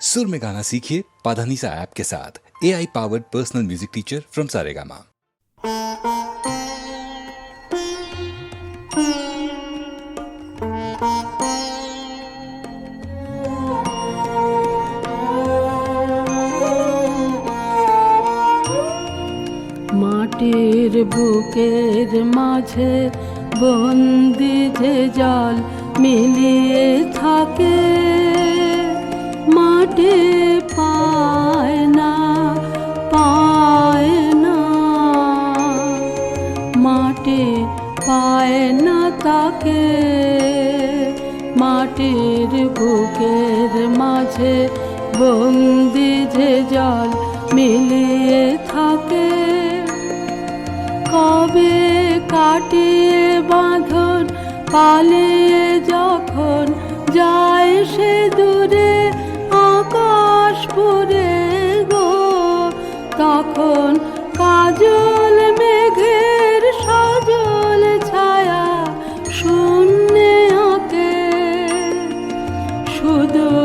सुर में गाना सीखिए पाधानीसा ऐप के साथ A I powered personal music teacher from Saregama মাটির বুকের মাঝে বন্দি যে জল মিলিয়ে থাকে মাটি পায় না তাকে, মাটির বুকের মাঝে বন্দি যে জল মিলিয়ে থাকে। কবে কাটিয়ে বাঁধন পালিয়ে যখন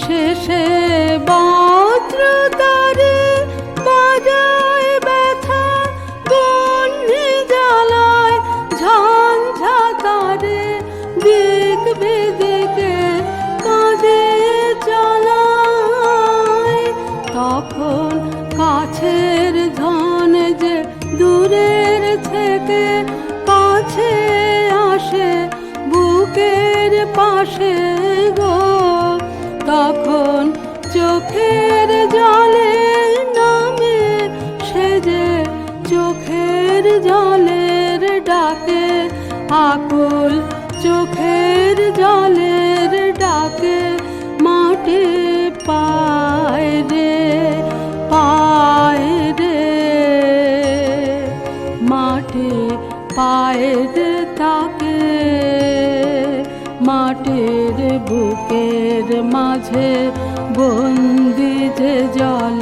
শেষে বজ্রতারে বাজায় ব্যথা বন্যে জ্বালায় ঝঞ্ঝাতারে। দিক বেদিকে কাঁদে চালায় তখন কাছের ধন যে দূরের থেকে কাছে আসে, বুকের পাশে গো। তখন চোখের জলে নামে সেজে চোখের জলের ডাকে, আকুল চোখের জলের ডাকে, মাটি পায় রে পায় রে, মাটি পায় তাকে মাটির বুকের মাঝে বন্দি যে জল